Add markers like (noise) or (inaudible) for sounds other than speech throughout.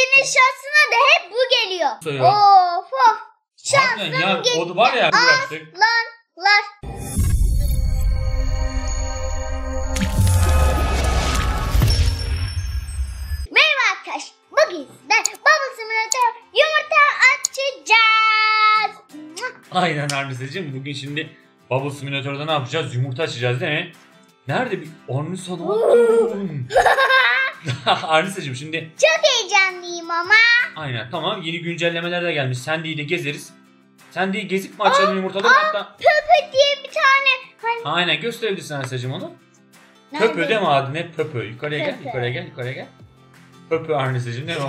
Ece'nin şansına da hep bu geliyor. Of of. Harbiden ya gitti. o var ya uğraştık. Lar. Merhaba arkadaşlar. Bugün Bubble Simulator yumurta açacağız. Aynen Arnisa'cığım bugün şimdi Bubble Simulator'da ne yapacağız? Yumurta açacağız değil mi? Nerede bir ne yaptın? (laughs) (laughs) Arnisa'cığım şimdi Çok heyecanlıyım ama. aynen tamam yeni güncellemeler de gelmiş. Sandy'yi de gezeriz. Sandy'yi gezip mi açalım yumurtaları hatta? Pöpö diye bir tane. Hani Aynen gösterebilirsin Arnisa'cığım onu. Pöpö değil mi adı ne? Pöpö. Yukarıya gel, Pöpö. yukarıya gel, yukarıya gel. Pöpö Arnisa'cığım değil mi?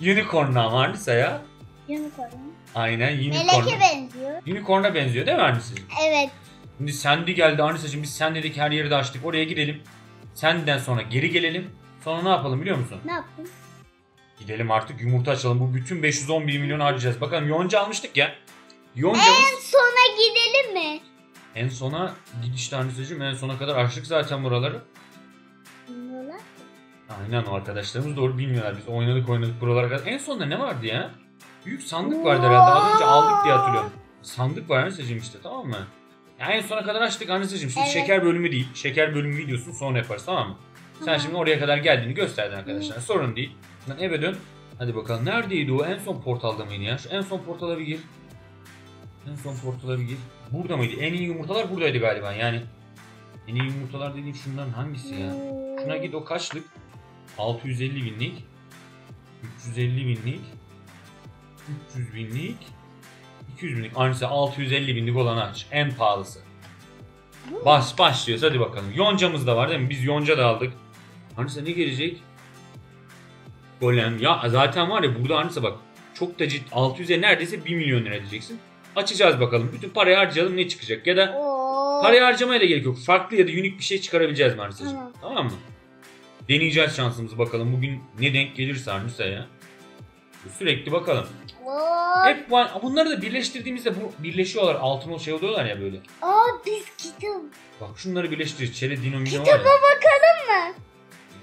(laughs) Unicorn ama Arnisa ya. Unicorn. Aynen unicorn. Meleke benziyor. Unicorn'a benziyor değil mi Arnisa'cığım? Evet. Şimdi Sandy geldi Arnisa'cığım biz Sandy'deki her yeri de açtık. Oraya girelim. Sandy'den sonra geri gelelim. Sonra ne yapalım biliyor musun? Ne yaptın? Gidelim artık yumurta açalım. Bu bütün 511 milyon harcayacağız. Bakalım yonca almıştık ya. Yoncamız En sona gidelim mi? en sona gidişte Arnisa'cığım en sona kadar açtık zaten buraları. Bilmiyorlar. Aynen o arkadaşlarımız doğru bilmiyorlar. Biz oynadık oynadık buralara kadar. En sonunda ne vardı ya? Büyük sandık vardı herhalde. Az önce aldık diye hatırlıyorum. Sandık var Anisa'cığım işte tamam mı? Ya en sona kadar açtık Anisa'cığım. Şimdi Evet. şeker bölümü değil. Şeker bölümü videosunu sonra yaparız tamam mı? Sen şimdi oraya kadar geldiğini gösterdin arkadaşlar. Sorun değil. Lan eve dön. Hadi bakalım neredeydi o? En son portalda mıydı ya? Şu en son portala bir gir. En son portala bir gir. Burada mıydı? En iyi yumurtalar buradaydı galiba yani. En iyi yumurtalar dediğim şunların hangisi ya? Şuna git o kaçlık? 650 binlik. 350 binlik. 300 binlik. 200 binlik. Aynısı 650 binlik olanı aç. En pahalısı. Bas başlıyoruz hadi bakalım. Yoncamız da var değil mi? Biz yonca da aldık. Anisa ne gelecek? Golem. Ya zaten var ya burada Anisa bak. Çok da ciddi. 600'e neredeyse 1 milyon lira diyeceksin. Açacağız bakalım. Bütün parayı harcayalım ne çıkacak? Ya da Oo. Parayı harcamaya da gerek yok. Farklı ya da unik bir şey çıkarabileceğiz mi Arnisa'cığım? Tamam. Tamam mı? Deneyeceğiz şansımızı bakalım. Bugün ne denk gelirse Arnisa ya. Sürekli bakalım. Oo. Hep bu- bunları da birleştirdiğimizde bu birleşiyorlar. Altın şey oluyorlar ya böyle. Aa biz kitap. Bak şunları birleştir. Çere dinamine var Kitaba ya. bakalım mı?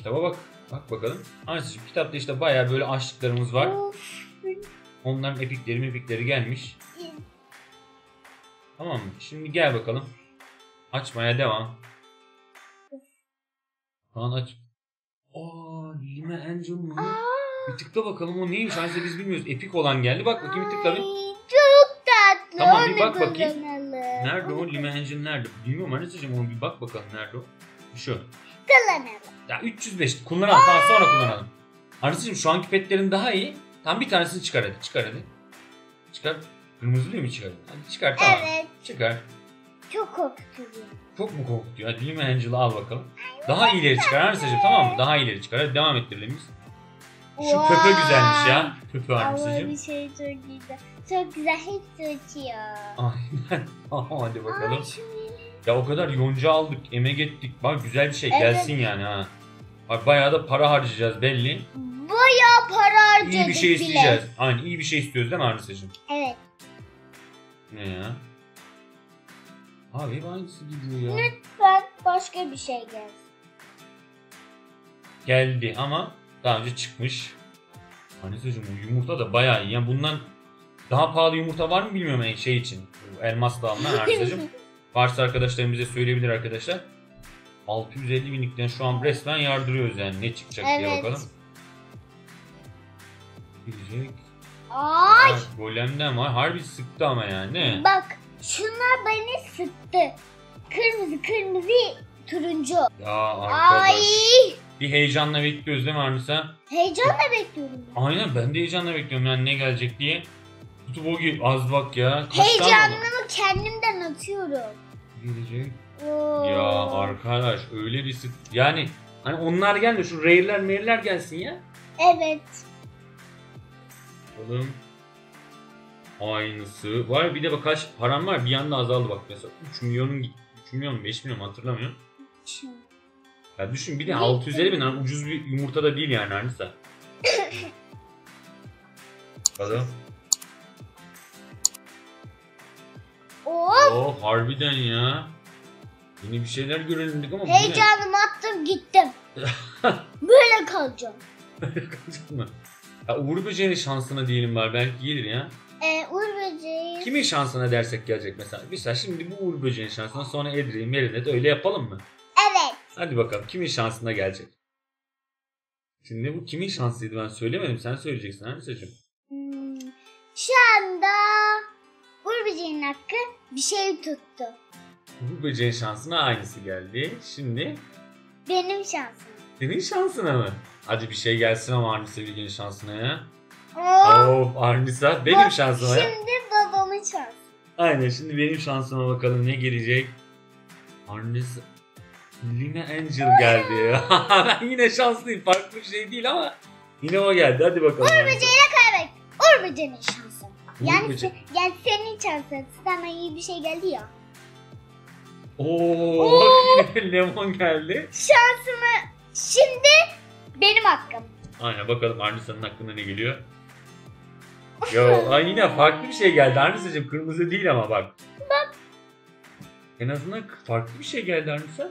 Kitaba bak. Bak bakalım. Arnisa'cığım kitapta işte bayağı böyle açlıklarımız var. Of. Onların epikleri mepikleri gelmiş. Tamam mı? Şimdi gel bakalım. Açmaya devam. Lan aç. Aa, Lime Angel mı? Bir tıkla bakalım o neymiş? Ayrıca biz bilmiyoruz. Epik olan geldi. Bak bakayım bir tıkla bir. Çok tatlı. Tamam, bir bak bakayım. Nerede o? Lime Angel nerede? Bilmiyorum Anisa'cığım onu bir bak bakalım nerede o? Şu. Kullanalım. Ya 305 kullanalım tamam sonra kullanalım. Anisa'cığım şu anki petlerin daha iyi. Tam bir tanesini çıkar hadi. Çıkar hadi. Çıkar. Kırmızı değil mi çıkar? Hadi çıkar tamam. Evet. Çıkar. Çok korkutucu. Çok mu korkutuyor? Hadi Lime Angel'ı al bakalım. Daha ileri çıkar Anisa'cığım tamam mı? Daha ileri çıkar. Hadi devam ettirelim. Şu Vay. köpü güzelmiş ya. Köpü Ama Anisa'cığım. bir şey çok güzel. Çok güzel. Hepsi uçuyor. Aynen. (laughs) Hadi bakalım. Ay şöyle. Ya o kadar yonca aldık, emek ettik. Bak güzel bir şey Evet. gelsin yani ha. Bak bayağı da para harcayacağız belli. Bayağı para harcadık İyi bir şey bile. isteyeceğiz. Aynen iyi bir şey istiyoruz değil mi Arnisa'cığım? Evet. Ne ya? Abi hep aynısı gidiyor ya. Lütfen başka bir şey gelsin. Geldi ama daha önce çıkmış. Arnisa'cığım bu yumurta da bayağı iyi. Yani bundan daha pahalı yumurta var mı bilmiyorum yani şey için. Bu elmas dağından Arnisa'cığım. (laughs) Varsa arkadaşlarım bize söyleyebilir arkadaşlar. 650 binlikten şu an resmen yardırıyoruz yani ne çıkacak diye Evet. bakalım. Gelecek. Ay Ha, golemden var. Harbi sıktı ama yani. Bak şunlar beni sıktı. Kırmızı kırmızı turuncu. Ya arkadaş. Ay Bir heyecanla bekliyoruz değil mi Arnisa? heyecanla bekliyorum. ben. Aynen ben de heyecanla bekliyorum yani ne gelecek diye. Kutu bogi az bak ya. Kaç tane oldu? Heyecanımı kendimden atıyorum. Gelecek. Oo. Ya arkadaş öyle bir sık. Yani hani onlar gelmiyor şu rare'ler meyreler gelsin ya. Evet. Bakalım. Aynısı. Var bir de bak kaç param var bir anda azaldı bak mesela. 3 milyonun 3 milyon 5 milyon hatırlamıyorum. Ya düşün bir de Ne? 650 bin hani ucuz bir yumurta da değil yani Arnisa. (laughs) Bakalım. Oo. Oh harbiden ya. Yeni bir şeyler görelim dedik ama? Heyecanımı attım gittim. (laughs) Böyle kalacağım. Kalacak mı? Ya Uğur Böceği'nin şansına diyelim var. Belki gelir ya. Ee, Uğur böceği. Kimin şansına dersek gelecek mesela. Mesela şimdi bu Uğur Böceği'nin şansına sonra Edri'yi, Merinet öyle yapalım mı? Evet. Hadi bakalım kimin şansına gelecek? Şimdi bu kimin şansıydı ben söylemedim. Sen söyleyeceksin Anisa'cığım. Hmm, şu anda Uğur böceğinin hakkı bir şey tuttu. Uğur Böceği'nin şansına aynısı geldi. Şimdi Benim şansım. senin şansına mı? Hadi bir şey gelsin ama Arnisa Bilge'nin şansına ya. Oo, Of Arnisa benim Bak, şansıma ya. Şimdi babamın şansı. Aynen şimdi benim şansıma bakalım ne gelecek. Arnisa Lina Angel geldi. (laughs) ben yine şanslıyım. Farklı bir şey değil ama yine o geldi. Hadi bakalım. Uğur Böceğine kaybet. Böceğinin şansı. Yani, Böceği. se- yani senin şansın. Sana iyi bir şey geldi ya. Oo, Oo. bak (laughs) yine lemon geldi. Şansımı şimdi benim hakkım. Aynen bakalım Arnisa'nın hakkında ne geliyor. (laughs) Yo ay yine farklı bir şey geldi Arnisa'cığım. Kırmızı değil ama bak. Bak. En azından farklı bir şey geldi Arnisa.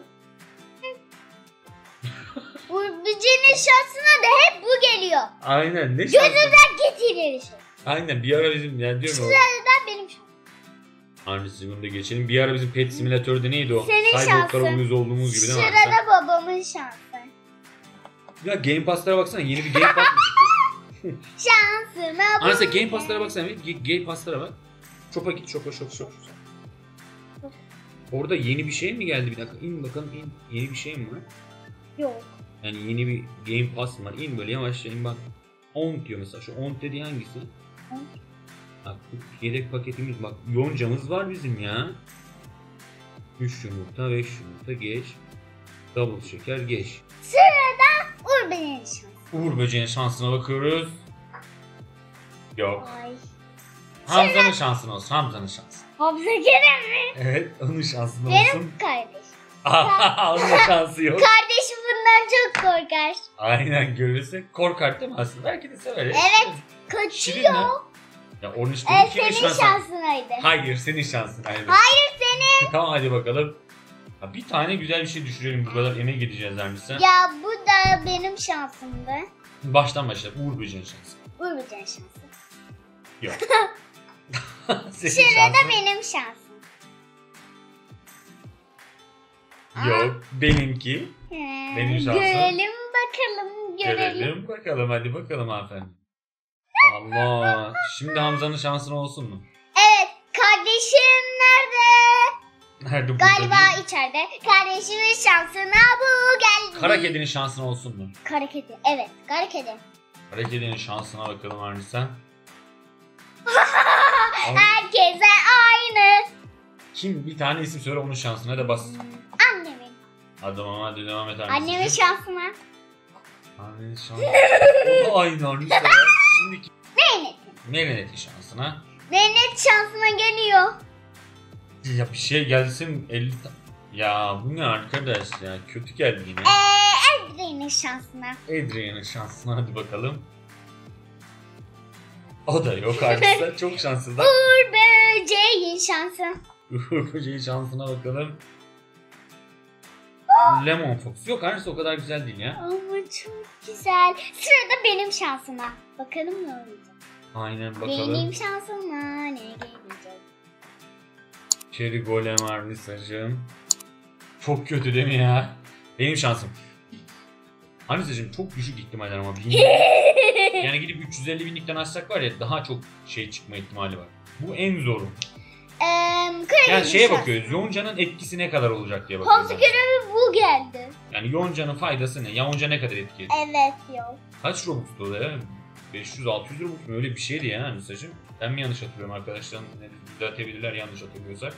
Uğur böceğinin şansına da hep bu geliyor. Aynen ne şansı. Gözümden getirir şey. Aynen bir ara bizim yani diyorum o. Sıradan benim şansım. Arnisa bunu da geçelim. Bir ara bizim Pet Simülatör'de neydi o? Senin Cyborg'lara şansın. uyuz olduğumuz gibi değil mi Sırada Arnisa? babamın şansı. Ya Game Pass'lara baksana yeni bir Game Pass. (laughs) Şansıma bu. Arnisa Game Pass'lara baksana bir Ge- Game Pass'lara bak. Çöpe git çöpe çöpe çöpe. Orada yeni bir şey mi geldi bir dakika? İn bakalım in. Yeni bir şey mi var? Yok. Yani yeni bir Game Pass mı var? İn böyle yavaşça in bak. On diyor mesela. Şu on dediği hangisi? Bak bu yedek paketimiz bak. Yoncamız var bizim ya. 3 yumurta, 5 yumurta geç. Double şeker geç. Sırada Uğur böceğinin şansı. Uğur böceğin şansına bakıyoruz. Yok. Ay. Hamza'nın şansına olsun. Hamza'nın şansı. Hamza Kerem mi? Evet onun şansına Benim olsun. Onun şansı yok. Kardeşim bundan çok korkar. Aynen görürse korkar değil mi aslında? Belki de sever. Evet. Şirin Kaçıyor. mi? Ya onun işte Ee, kimin senin şansı? şansınaydı. Hayır senin şansın. Hayır. Hayır senin. (laughs) tamam hadi bakalım. Ya bir tane güzel bir şey düşürelim. Bu kadar emeğe gideceğiz Ermiş'e. Ya bu da benim şansımdı. Baştan başla. Uğur Böceğin şansı. Uğur böceğinin şansı. Yok. (laughs) (laughs) senin Sırada şansın. benim şansım. Yok. Benimki. Benim şansım. Görelim bakalım. Görelim. Görelim bakalım hadi bakalım hanımefendi. Allah. Şimdi Hamza'nın şansın olsun mu? Evet. Kardeşim nerede? Nerede burada Galiba değil. içeride. Kardeşimin şansına bu geldi. Kara kedinin şansın olsun mu? Kara kedi. Evet. Kara kedi. Kara kedinin şansına bakalım Arnisa. (laughs) Herkese aynı. Kim bir tane isim söyle onun şansına da bas. Hadi tamam hadi devam et Arnisa. Annemin şansına. Annenin şansı. O da aynı ya. Şimdiki Zeynep. Merenet'in şansına. Zeynep şansıma geliyor. Ya bir şey gelsin 50 ta- Ya bu ne arkadaş ya kötü geldi yine. Eee Zeynep şansına. Adrian'ın şansına hadi bakalım. O da yok Arnisa (laughs) çok şanssızlar. Uğur böceğin şansı. Uğur Böceğin şansına bakalım. Lemon Fox. Yok Arnisa o kadar güzel değil ya. Ama çok güzel. Sırada benim şansıma. Bakalım ne olacak. Aynen bakalım. Benim şansıma ne gelecek? Cherry Golem Arnisa'cığım. Çok kötü değil mi ya? Benim şansım. Arnisa'cığım çok düşük ihtimaller ama. Bin... (laughs) yani gidip 350 binlikten açsak var ya daha çok şey çıkma ihtimali var. Bu en zoru. Eee Yani şeye bakıyoruz. Yonca'nın etkisi ne kadar olacak diye bakıyoruz. Görevi geldi. Yani Yonca'nın faydası ne? Yonca ne kadar etki ediyor? Evet yok. Kaç Robux'tu ya? 500-600 Robux mu? Öyle bir şeydi ya Arnisa'cığım. Ben mi yanlış hatırlıyorum arkadaşlar? Düzeltebilirler yanlış hatırlıyorsak.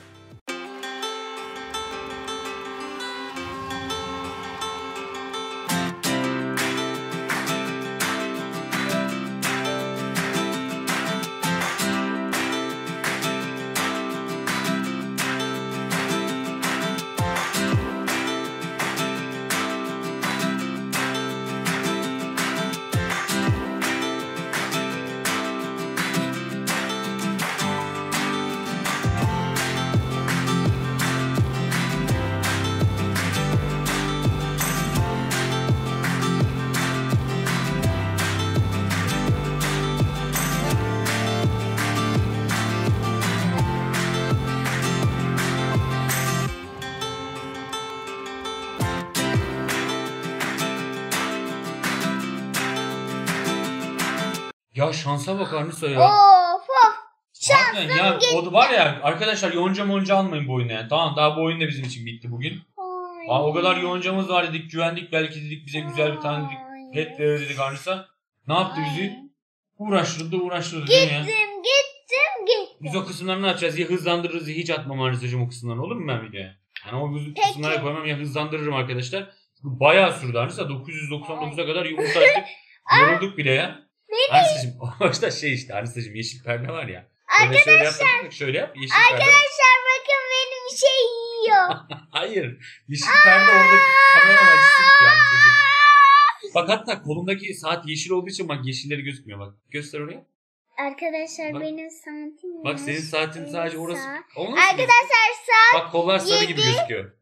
Ya şansa bak Arnisa ya. Of of. Harbiden ya o da var ya arkadaşlar yonca monca almayın bu oyuna yani. Tamam daha bu oyun da bizim için bitti bugün. Ay. Aa, o kadar yoncamız var dedik güvendik belki dedik bize güzel bir tane dedik pet verir dedik Arnisa. Ne yaptı Ay. bizi? Uğraştırdı uğraştırdı değil mi ya? Gittim gittim gittim. Biz o kısımları ne yapacağız? Ya hızlandırırız ya hiç atmam Arnisa'cığım o kısımlarını olur mu ben videoya? Yani o Peki. kısımlara koymam ya hızlandırırım arkadaşlar. Bayağı sürdü Arnisa. 999'a kadar yumurta açtık. (laughs) Yorulduk bile ya. Arnisa'cığım (laughs) o başta şey işte Arnisa'cığım yeşil perde var ya. Şöyle şöyle yap şöyle yap yeşil perde. Arkadaşlar bakın benim şey yiyor. (laughs) Hayır. Yeşil perde orada kamera açısı Arnisa'cığım. Bak hatta kolumdaki saat yeşil olduğu için bak yeşilleri gözükmüyor bak. Göster oraya. Arkadaşlar Bak. benim saatim Bak senin saatin Benim sadece orası. saat- O nasıl gözüküyor? Arkadaşlar saat Bak kollar sarı gibi gözüküyor.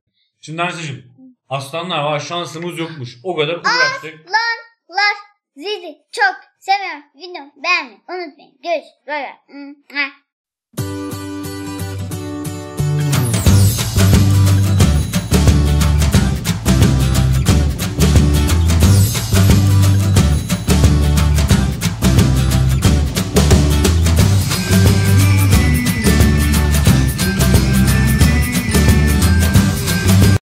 Şimdi Arnisa'cığım aslanlar var şansımız yokmuş. O kadar uğraştık. lar sizi çok seviyorum. Videomu beğenmeyi unutmayın. Görüşürüz. Bay bay.